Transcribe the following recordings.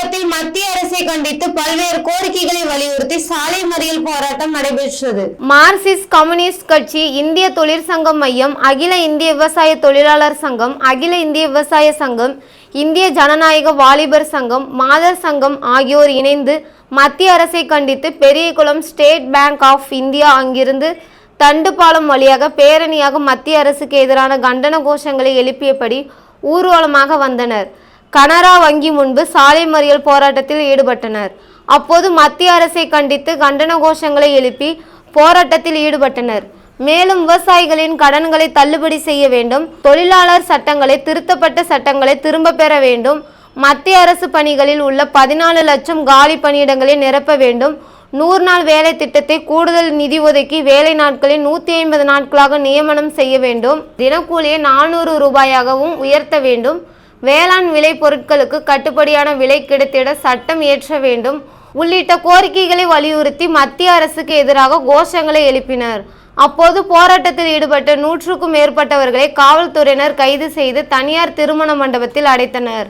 பெரியகுளத்தில் மத்திய அரசை கண்டித்து பல்வேறு கோரிக்கைகளை வலியுறுத்தி சாலை மறியல் போராட்டம் நடைபெற்றது. மார்க்சிஸ்ட் கம்யூனிஸ்ட் கட்சி இந்திய தொழிற்சங்கம் மையம் அகில இந்திய விவசாய தொழிலாளர் சங்கம் அகில இந்திய விவசாய சங்கம் இந்திய ஜனநாயக வாலிபர் சங்கம் மாதர் சங்கம் ஆகியோர் இணைந்து மத்திய அரசை கண்டித்து Periyakulam State Bank of India அங்கிருந்து தண்டுப்பாலம் வழியாக பேரணியாக மத்திய அரசுக்கு எதிரான கண்டன கோஷங்களை எழுப்பியபடி ஊர்வலமாக வந்தனர். கனரா வங்கி முன்பு சாலை மறியல் போராட்டத்தில் ஈடுபட்டனர். அப்போது மத்திய அரசை கண்டித்து கண்டன கோஷங்களை எழுப்பி போராட்டத்தில் ஈடுபட்டனர். மேலும் விவசாயிகளின் கடன்களை தள்ளுபடி செய்ய வேண்டும் தொழிலாளர் சட்டங்களை திருத்தப்பட்ட சட்டங்களை திரும்ப பெற வேண்டும் மத்திய அரசு பணிகளில் உள்ள பதினாலு லட்சம் காலி பணியிடங்களை நிரப்ப வேண்டும் நூறு நாள் வேலை திட்டத்தை கூடுதல் நிதி ஒதுக்கி வேலை நாட்களை நூற்றி ஐம்பது நாட்களாக நியமனம் செய்ய வேண்டும் தினக்கூலியை நானூறு ரூபாயாகவும் உயர்த்த வேண்டும் வேளாண் விலை பொருட்களுக்கு கட்டுப்படியான விலை கிடைத்திட சட்டம் இயற்ற வேண்டும். உள்ளிட்ட கோரிக்கைகளை வலியுறுத்தி மத்திய அரசுக்கு எதிராக கோஷங்களை எழுப்பினர். அப்போது போராட்டத்தில் ஈடுபட்ட நூற்றுக்கும் மேற்பட்டவர்களை காவல்துறையினர் கைது செய்து தனியார் திருமண மண்டபத்தில் அடைத்தனர்.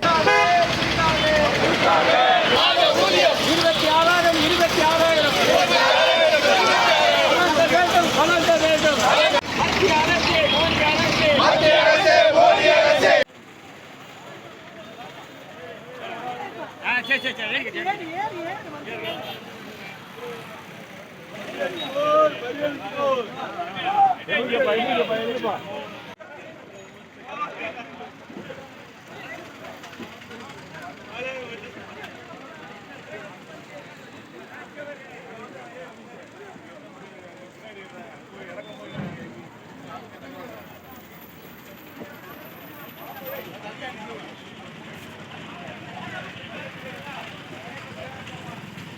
சரி சரி சரி ஏறி ஏறி ஏறி ஏறி ஏறி ஏறி ஏறி